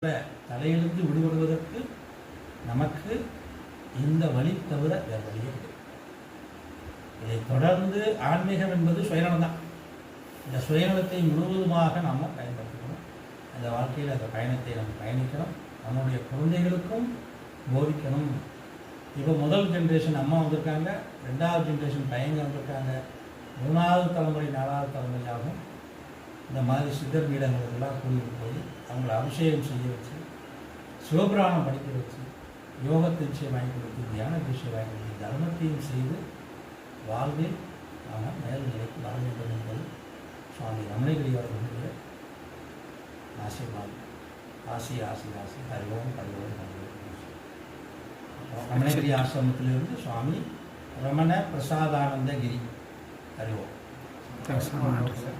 தலையிலிருந்து விடுபடுவதற்கு நமக்கு இந்த வழி தவிர வேறு வழியே இதை தொடர்ந்து ஆன்மீகம் என்பது சுயநலம் தான் இந்த சுயநலத்தை முழுவதுமாக நாம் பயன்படுத்திக்கணும். அந்த வாழ்க்கையில் அந்த பயணத்தை நம்ம பயணிக்கணும். நம்முடைய குழந்தைகளுக்கும் போதிக்கணும். இப்போ முதல் ஜென்ரேஷன் அம்மா வந்திருக்காங்க ரெண்டாவது ஜென்ரேஷன் பையங்க வந்திருக்காங்க மூணாவது தலைமுறை நாலாவது தலைமுறையாகவும் இந்த மாதிரி சித்தர் பீடங்களுக்கெல்லாம் கூட்டிகிட்டு போய் அவங்கள அபிஷேகம் செய்ய வச்சு சிவபிராணம் படிக்க வச்சு யோகத்தை விஷயம் வாங்கி கொடுத்து தியான விஷயம் வாங்கி கொடுத்து தர்மத்தையும் செய்து வாழ்வில் நாம் மேல்நிலைக்கு வர வேண்டும் என்பது சுவாமி ரமணகிரி அவர்களுடைய ஆசீர்வாதம். ஆசி ஆசி ஆசி. ஹரிவோம் ஹரிவோம் ஹரிவோம். ரமணகிரி ஆசிரமத்திலிருந்து சுவாமி ரமண பிரசாதானந்த கிரி ஹரிவோம் சார்.